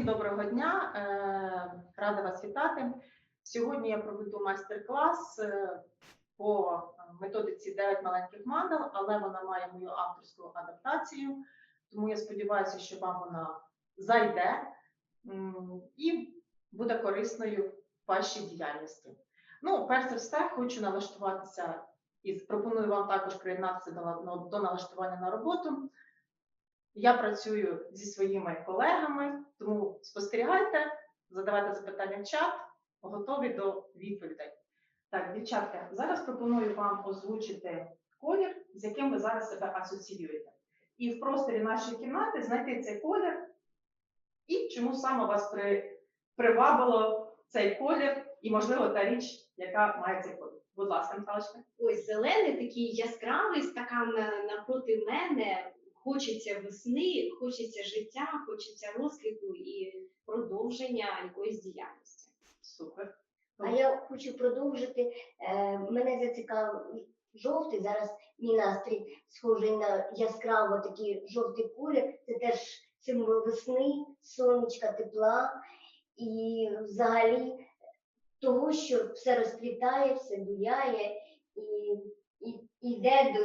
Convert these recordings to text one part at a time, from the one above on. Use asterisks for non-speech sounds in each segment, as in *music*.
Всім доброго дня, е, рада вас вітати. Сьогодні я проведу майстер-клас е, по методиці 9 маленьких мандал, але вона має мою авторську адаптацію, тому я сподіваюся, що вам вона зайде і буде корисною в вашій діяльності. Ну, перш за все, хочу налаштуватися і пропоную вам також приєднатися до налаштування на роботу. Я працюю зі своїми колегами, тому спостерігайте, задавайте запитання в чат, готові до відповідей. Так, дівчатка, зараз пропоную вам озвучити колір, з яким ви зараз себе асоціюєте. І в просторі нашої кімнати знайти цей колір і чому саме вас при, привабило цей колір, і, можливо, та річ, яка має цей колір. Будь ласка, Наталочка. Ось зелений такий яскравий стакан е, напроти мене. Хочеться весни, хочеться життя, хочеться розквіту і продовження якоїсь діяльності. Супер. А я хочу продовжити. Е, мене зацікавив жовтий. Зараз мій настрій схожий на яскраво такий жовтий колір. Це теж символ весни, сонечка, тепла і взагалі того, що все розквітає, все буяє і, йде до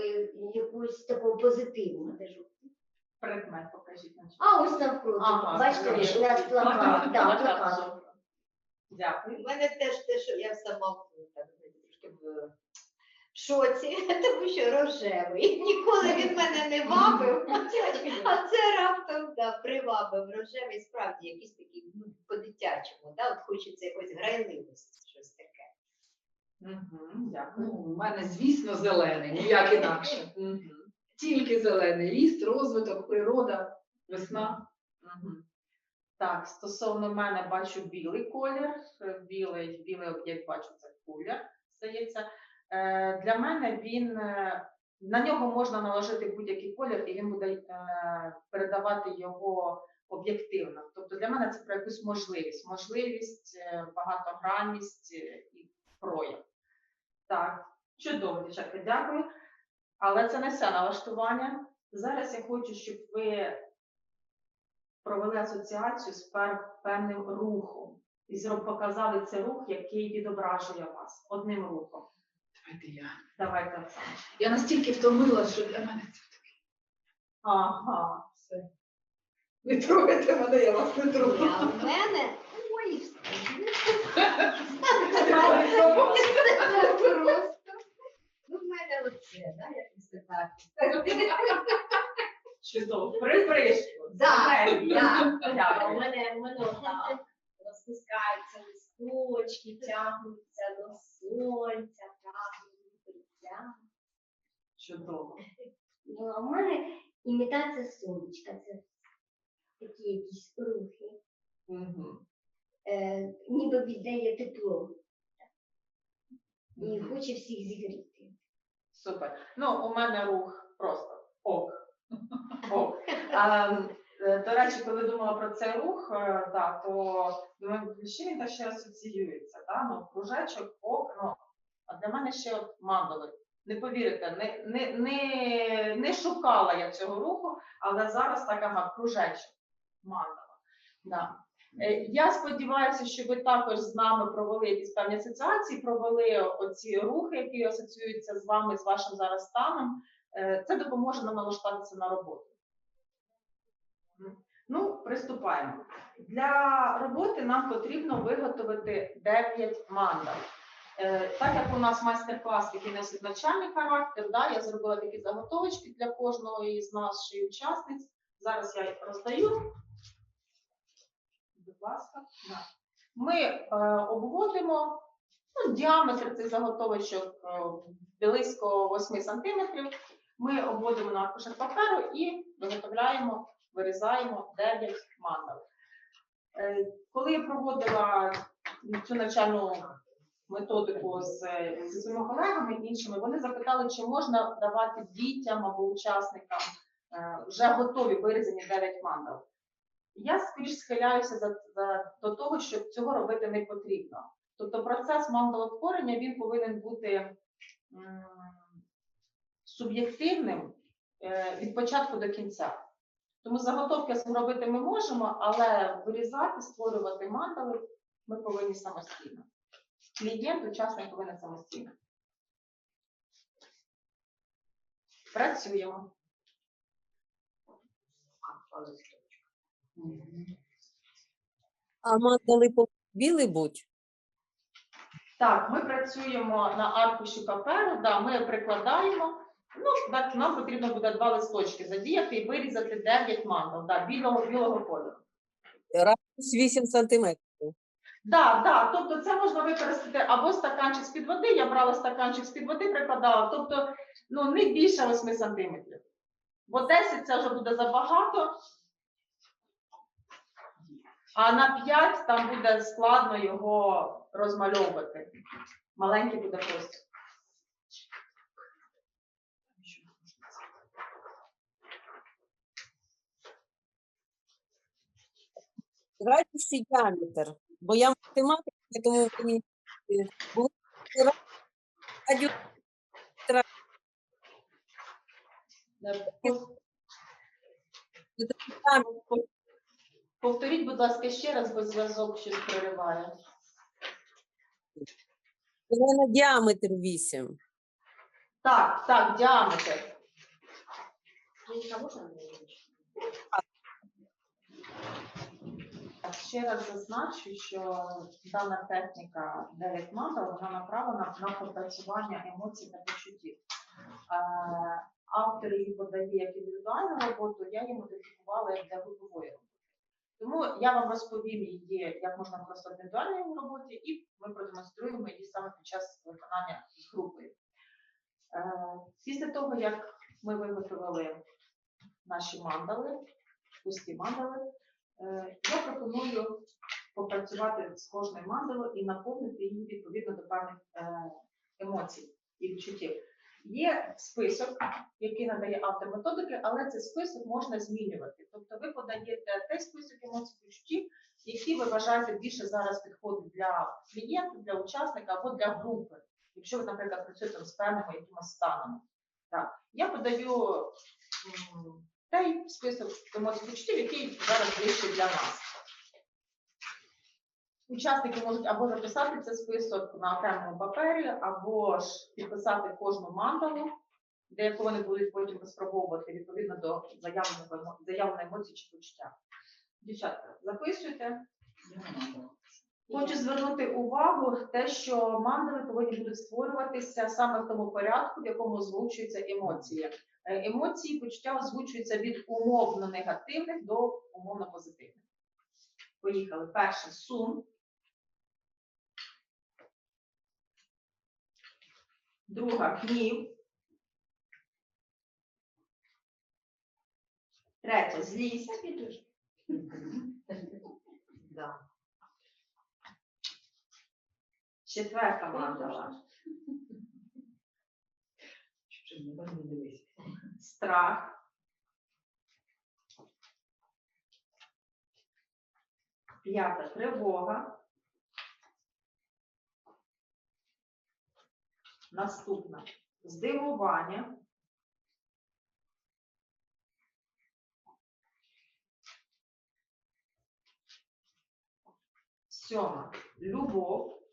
якогось такого позитиву. Це. Предмет покажіть нам. А ось навпроти, Ага, бачите, у нас плакат. Да, Плакат, плакат. Дякую. У мене теж те, що я сама так, трошки в шоці, *laughs* тому що рожевий. Ніколи він мене не вабив, *laughs* а це раптом да, привабив рожевий, справді якийсь такий ну, по-дитячому. Да? От хочеться якоїсь грайливості, щось таке. Дякую. Ну, у мене, звісно, зелений, ніяк інакше. Тільки зелений ріст, розвиток, природа, весна. Так, стосовно мене бачу білий колір. Білий, білий об'єкт бачу це куля, здається. Е, Для мене він е, на нього можна наложити будь-який колір, і він буде е, передавати його об'єктивно. Тобто для мене це про якусь можливість, можливість, е, багатогранність е, і прояв. Так, чудово, дівчатка, дякую. Але це не все налаштування. Зараз я хочу, щоб ви провели асоціацію з певним рухом і показали це рух, який відображує вас одним рухом. Давайте я. Давайте Оксана. Я настільки втомилась, що для мене це таке. Ага, Все. Не трогайте мене, я вас не трогаю. в мене просто. Ну, оце, да, якось так. чудово. Припришку. У мене, у мене отак розпускаються листочки, тягнуться до сонця, життя. Чудово. Ну, а в мене імітація сонечка. Це такі якісь рухи. Е, ніби віддає тепло і хоче всіх зігріти. Супер. Ну, у мене рух просто ок. *laughs* Ок. А, е, до речі, коли думала про цей рух, е, так, то з він так ще асоціюється? Да? Ну, кружечок, ок, ну, а для мене ще от мандали. Не повірите, не, не, не, не шукала я цього руху, але зараз так, ага, кружечок, мандала. Да. Е, Я сподіваюся, що ви також з нами провели якісь певні асоціації, провели оці рухи, які асоціюються з вами, з вашим зараз станом. Е, Це допоможе нам налаштуватися на роботу. Ну, приступаємо. Для роботи нам потрібно виготовити 9 мандал. Е, Так як у нас майстер-клас, який носить навчальний характер, да, я зробила такі заготовочки для кожного із наших учасниць. Зараз я їх роздаю. Ласка. Да. Ми е, обводимо ну, діаметр цих заготовочок е, близько 8 сантиметрів. Ми обводимо на аркушах паперу і виготовляємо, вирізаємо 9 мандал. Е, Коли я проводила цю навчальну методику з, зі своїми колегами іншими, вони запитали, чи можна давати дітям або учасникам е, вже готові вирізані 9 мандал. Я скоріш схиляюся за, за, до того, що цього робити не потрібно. Тобто процес мандалотворення він повинен бути суб'єктивним е, від початку до кінця. Тому заготовки зробити ми можемо, але вирізати, створювати мандали ми повинні самостійно. Клієнт, учасник повинен самостійно. Працюємо. А. Мандали білий будь? Так, ми працюємо на аркуші паперу, да, ми прикладаємо. Ну, так, нам потрібно буде два листочки задіяти і вирізати 9 мандал, да, білого, білого кольору. Радіус 8 сантиметрів. Да, да, тобто це можна використати або стаканчик з-під води, я брала стаканчик з-під води, прикладала, тобто ну, не більше 8 сантиметрів. Бо 10 це вже буде забагато, а на 5 там буде складно його розмальовувати. Маленький буде просто. Радіус і діаметр. Бо я математик, тому мені е, було радіус Повторіть, будь ласка, ще раз, бо зв'язок щось прориває. на діаметр 8. Так, так, діаметр. Можна? Так, Ще раз зазначу, що дана техніка 9 мандал, вона направлена на пропрацювання емоцій та почуттів. Е, Автор її подає як індивідуальну роботу, я її модифікувала як для групової роботи. Тому я вам розповім її, як можна використовувати індивідуальній роботі, і ми продемонструємо її саме під час виконання з групою. Е, Після того, як ми виготовили наші мандали, пусті мандали, Е, Я пропоную попрацювати з кожною мандалою і наповнити її відповідно до певних е, емоцій і відчуттів. Є список, який надає автор методики, але цей список можна змінювати. Тобто ви подаєте той список емоцій відчуттів, які ви вважаєте більше зараз підходить для клієнта, для учасника або для групи. Якщо ви, наприклад, працюєте з певними якимось станами. Так. Я подаю той список емоцій відчуттів, який зараз ближче для нас. Учасники можуть або записати цей список на окремому папері, або ж підписати кожну мандалу, де яку вони будуть потім розпробовувати відповідно до заявленої емоції чи почуття. Дівчатка, записуйте. Хочу звернути увагу те, що мандали повинні будуть створюватися саме в тому порядку, в якому озвучуються емоції. Е, Емоції, почуття озвучуються від умовно негативних до умовно позитивних. Поїхали. Перше сум. Друга гнів. Третя злість. *laughs* Четверта мандала. Страх. П'ята тривога. Наступна здивування. Сьома любов.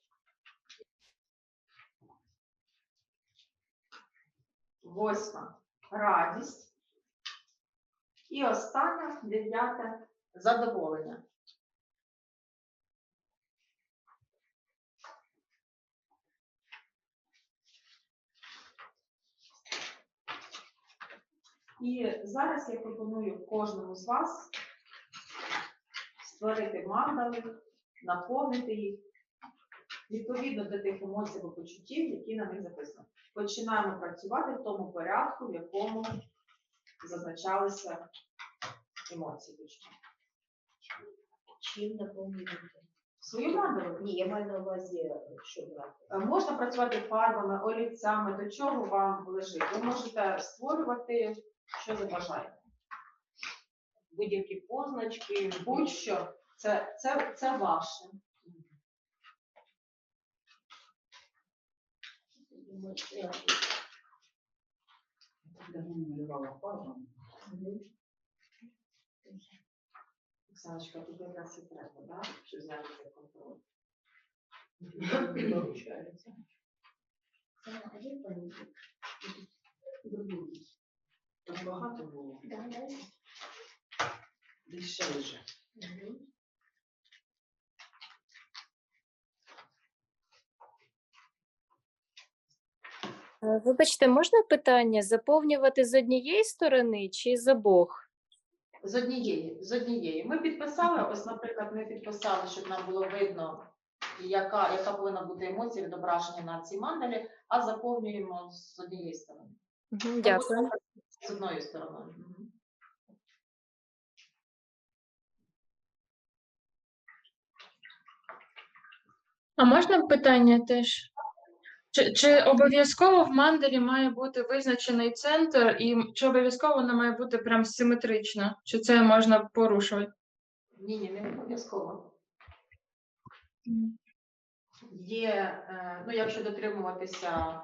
Восьма радість. І остання дев'яте задоволення. І зараз я пропоную кожному з вас створити мандали, наповнити їх відповідно до тих емоцій або почуттів, які на них записані. Починаємо працювати в тому порядку, в якому зазначалися емоції. Чим наповнювати? Свою мандалу Ні, я маю на увазі, що брати. Е, Можна працювати фарбами, олівцями, до чого вам лежить. Ви можете створювати, що забажаєте. будь-які позначки, Будь-що, це, це, це ваше. Малювала. Оксаночка, тут якраз і треба, да? щоб зняти цей контроль. Получається. Це один. Другий. Так багато було. Більше вже. Е, Вибачте, можна питання заповнювати з однієї сторони чи з обох? З однієї, з однієї. Ми підписали, ось, наприклад, ми підписали, щоб нам було видно, яка, яка повинна бути емоція відображення на цій мандалі, а заповнюємо з однієї сторони. Дякую. З одної сторони. А можна питання теж? Чи, чи обов'язково в мандалі має бути визначений центр, і чи обов'язково вона має бути прям симетрична? Чи це можна порушувати? Ні, ні, не обов'язково. Є, е, ну якщо дотримуватися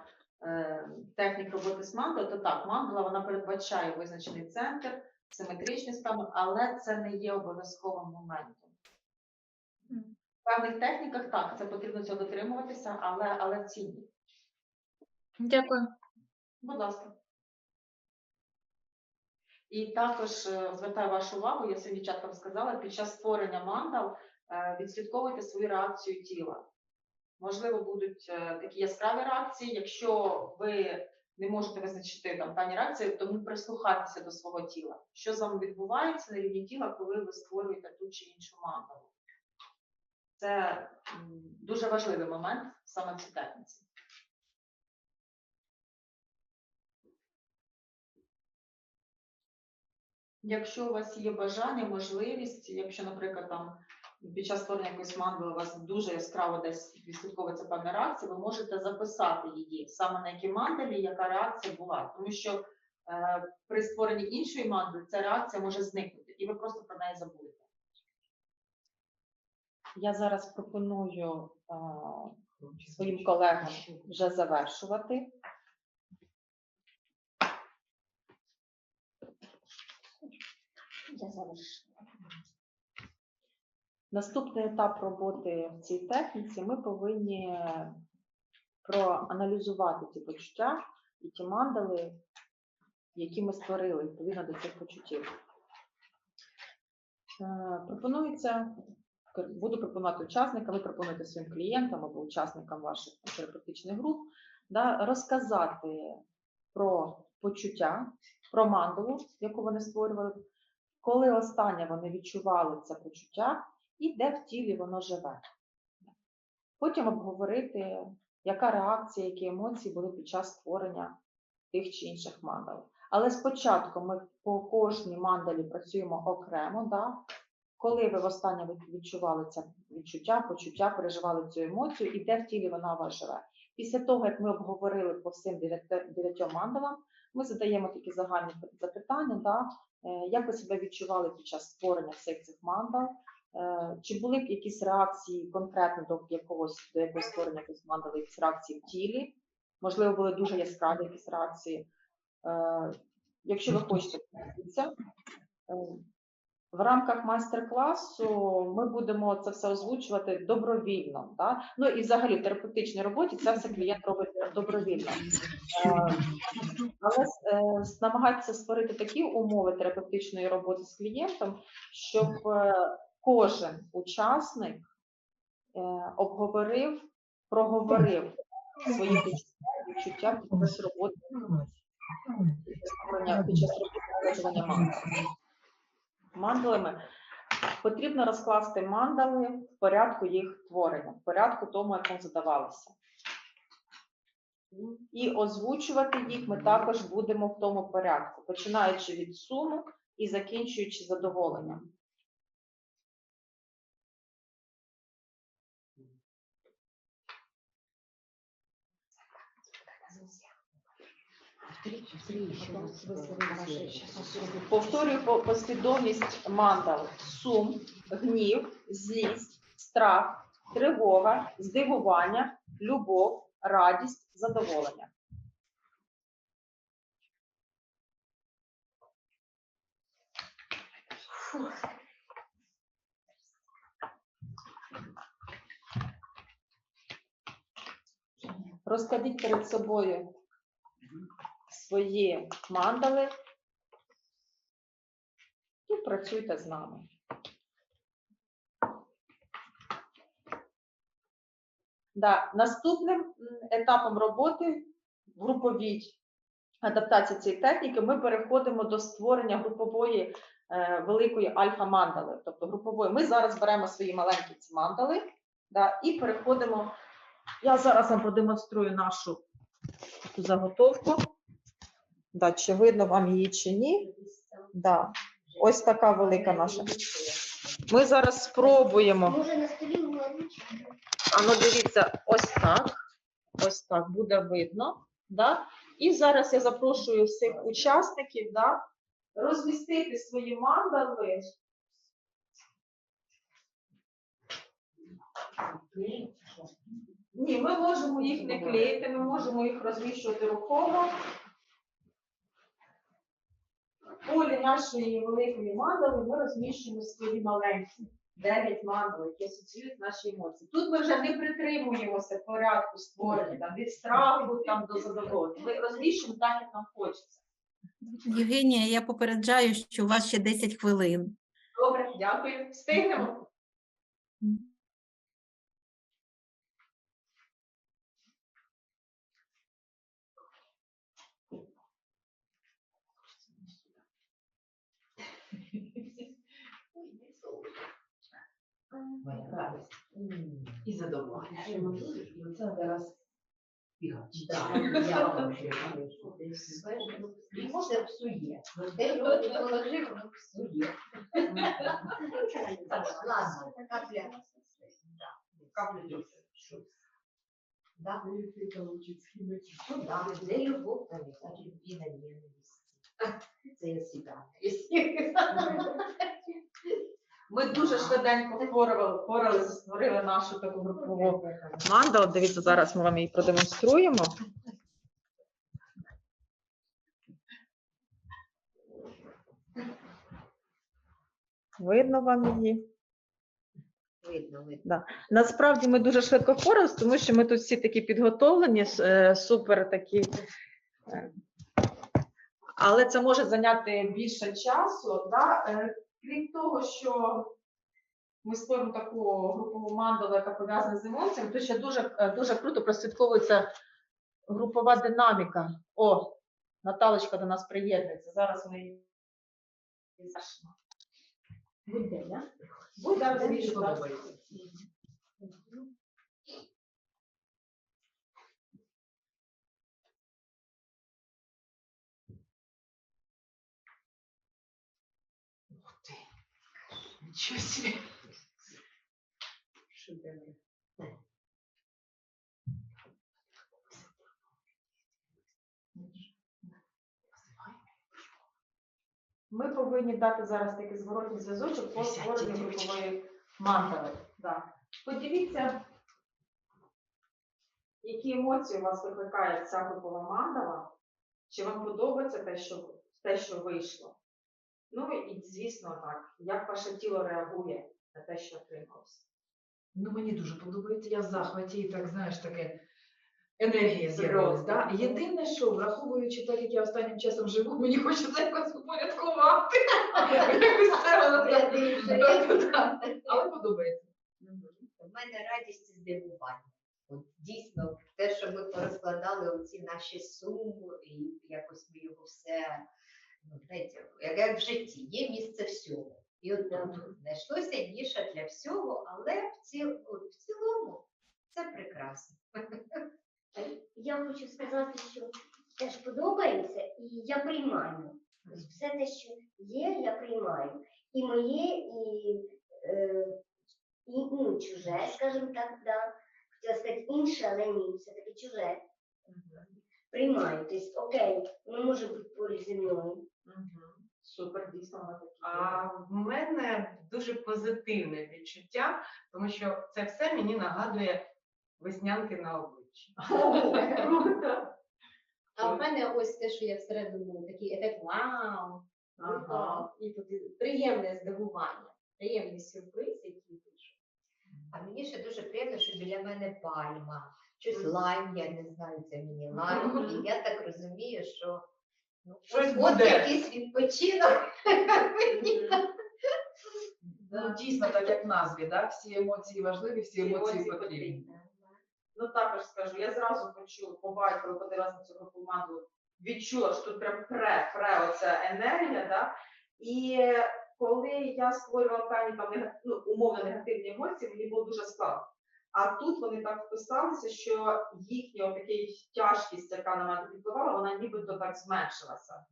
технік роботи з мандалою, то так, мандала вона передбачає визначений центр, симетричний стан, але це не є обов'язковим моментом. В певних техніках так, це потрібно цього дотримуватися, але, але в цій. Дякую. Будь ласка. І також е, звертаю вашу увагу, я своїм дівчаткам сказала, під час створення мандал е, відслідковуйте свою реакцію тіла. Можливо, будуть е, такі яскраві реакції. Якщо ви не можете визначити там певні реакції, тому прислухайтеся до свого тіла. Що з вами відбувається на рівні тіла, коли ви створюєте ту чи іншу мандалу? Це дуже важливий момент саме в цій. Якщо у вас є бажання, можливість, якщо, наприклад, там під час створення якоїсь мандали у вас дуже яскраво десь відслідковується певна реакція, ви можете записати її саме на якій мандалі, яка реакція була. Тому що е, при створенні іншої мандали ця реакція може зникнути, і ви просто про неї забудете. Я зараз пропоную а, своїм колегам вже завершувати. Я завершила. Наступний етап роботи в цій техніці ми повинні проаналізувати ті почуття і ті мандали, які ми створили відповідно до цих почуттів. Е, Пропонується, буду пропонувати учасникам, ви пропонуєте своїм клієнтам або учасникам ваших терапевтичних груп, да, розказати про почуття, про мандалу, яку вони створювали, коли останнє вони відчували це почуття і де в тілі воно живе. Потім обговорити, яка реакція, які емоції були під час створення тих чи інших мандал. Але спочатку ми по кожній мандалі працюємо окремо, да? коли ви востаннє відчували це відчуття, почуття, переживали цю емоцію, і де в тілі вона у вас живе. Після того, як ми обговорили по всім дев'ятьом мандалам, ми задаємо такі загальні запитання, да? Е, як ви себе відчували під час створення всіх цих мандал, Чи були якісь реакції конкретно до якогось до якогось створення якоїсь мандали, якісь реакції в тілі? Можливо, були дуже яскраві якісь реакції. Е, Якщо ви хочете поділитися, е, в рамках майстер-класу ми будемо це все озвучувати добровільно. Да? Ну і взагалі в терапевтичній роботі це все клієнт робить добровільно. Е, Але е, намагатися створити такі умови терапевтичної роботи з клієнтом, щоб е, кожен учасник е, обговорив, проговорив свої відчуття під час роботи під час під час роботи народжування мандали. Мандалами потрібно розкласти мандали в порядку їх творення, в порядку тому, як вони задавалися. І озвучувати їх ми також будемо в тому порядку, починаючи від суму і закінчуючи задоволенням. Повторюю послідовність мандал. Сум, гнів, злість, страх, тривога, здивування, любов, радість, задоволення. Фух. Розкладіть перед собою свої мандали і працюйте з нами. Да. Наступним етапом роботи в груповій адаптації цієї техніки ми переходимо до створення групової е, великої альфа-мандали, тобто групової. Ми зараз беремо свої маленькі ці мандали да, і переходимо. Я зараз вам продемонструю нашу заготовку. Да, чи видно вам її чи ні? Да. Ось така велика наша. Ми зараз спробуємо. Може на столі? А ну дивіться, ось так. Ось так буде видно. Да? І зараз я запрошую всіх учасників да, розмістити свої мандали. Ні, ми можемо їх не клеїти, ми можемо їх розміщувати рухомо. Полі нашої великої мандали ми розміщуємо свої маленькі. Дев'ять мандал, які асоціюють наші емоції. Тут ми вже не притримуємося порядку створення там, від страху там, до задоволення. Ми розміщуємо так, як нам хочеться. Євгенія, я попереджаю, що у вас ще 10 хвилин. Добре, дякую. Встигнемо. Моя радість. І задоволення. І оце зараз бігати. Може псує. Де його не положив, воно псує. Ладно, капля. Капля Да. Ну да, де любов, там і так любви на ненависть. Це я себя. Ми дуже швиденько впоралися, створили нашу таку групову мандалу. Дивіться, зараз ми вам її продемонструємо. Видно вам її? Видно, видно. Насправді ми дуже швидко впоралися, тому що ми тут всі такі підготовлені, е, супер такі. е, Але це може зайняти більше часу. Да? Крім того, що ми створимо таку групову мандалу, яка пов'язана з емоціями, то ще дуже, е, дуже круто прослідковується групова динаміка. О, Наталочка до нас приєднується. Зараз ми її зашимо. Буде, да? Буде, Мені звісно, так. подобається. Ух ти. Нічого собі. Шедевр. Ми повинні дати зараз такий зворотній зв'язочок по створенню групової мандали. Да. Подивіться, які емоції у вас викликає ця групова мандала, чи вам подобається те, що, те, що вийшло. Ну і звісно так, як ваше тіло реагує на те, що отрималося. Ну, мені дуже подобається, я в захваті, і так, знаєш, таке енергія з'явилась. Да? Єдине, що, враховуючи так, як я останнім часом живу, мені хочеться якось упорядкувати. *laughs* Якось це воно так. Але подобається. У мене радість і здивування. От дійсно, те, що ми порозкладали оці наші суми, і якось ми його все, ну, знаєте, як, в житті, є місце всього. І от тут знайшлося ніша для всього, але в, ціл, в цілому це прекрасно. Я хочу сказати, що теж подобається, і я приймаю. Тобто все те, що є, я приймаю. І моє, і, е, і ну, чуже, скажімо так, да. Хотіла сказати інше, але ні, все-таки чуже. Приймаю. Тобто, окей, воно може бути поруч зі мною. Супер, дійсно, вона такі. А в мене дуже позитивне відчуття, тому що це все мені нагадує веснянки на обличчі. *laughs* Круто. А в мене ось те, що я всередину такий ефект вау, Ага. і тут приємне здивування, приємний сюрприз, який вийшов. А мені ще дуже приємно, що біля мене пальма. щось лайм, я не знаю, це мені лайм. І я так розумію, що Щось от буде. якийсь відпочинок. *laughs* Ну, дійсно, так як в назві, да? всі емоції важливі, всі емоції потрібні. Ну також скажу, я зразу почула, побачила, коли раз на цю команду відчула, що тут прям пре, пре оця енергія, да? І коли я створювала певні там ну, умовно негативні емоції, мені було дуже складно. А тут вони так вписалися, що їхня така тяжкість, яка на мене впливала, вона нібито так зменшилася.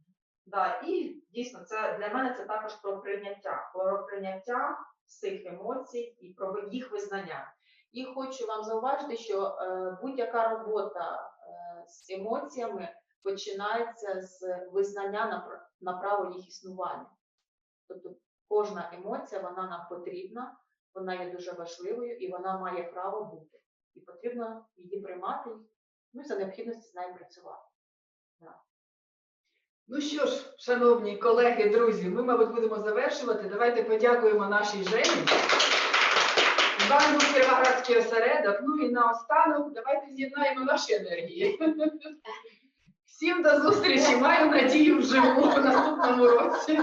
Да, і дійсно, це для мене це також про прийняття, про прийняття всіх емоцій і про їх визнання. І хочу вам зауважити, що е, будь-яка робота е, з емоціями починається з визнання на, на право їх існування. Тобто кожна емоція вона нам потрібна, вона є дуже важливою і вона має право бути. І потрібно її приймати, ну і за необхідності з нею працювати. Ну що ж, шановні колеги, друзі, ми, мабуть, будемо завершувати. Давайте подякуємо нашій Жені. Був Кіровоградський осередок. Ну і наостанок давайте з'єднаємо наші енергії. Всім до зустрічі. Маю надію вживу в наступному році.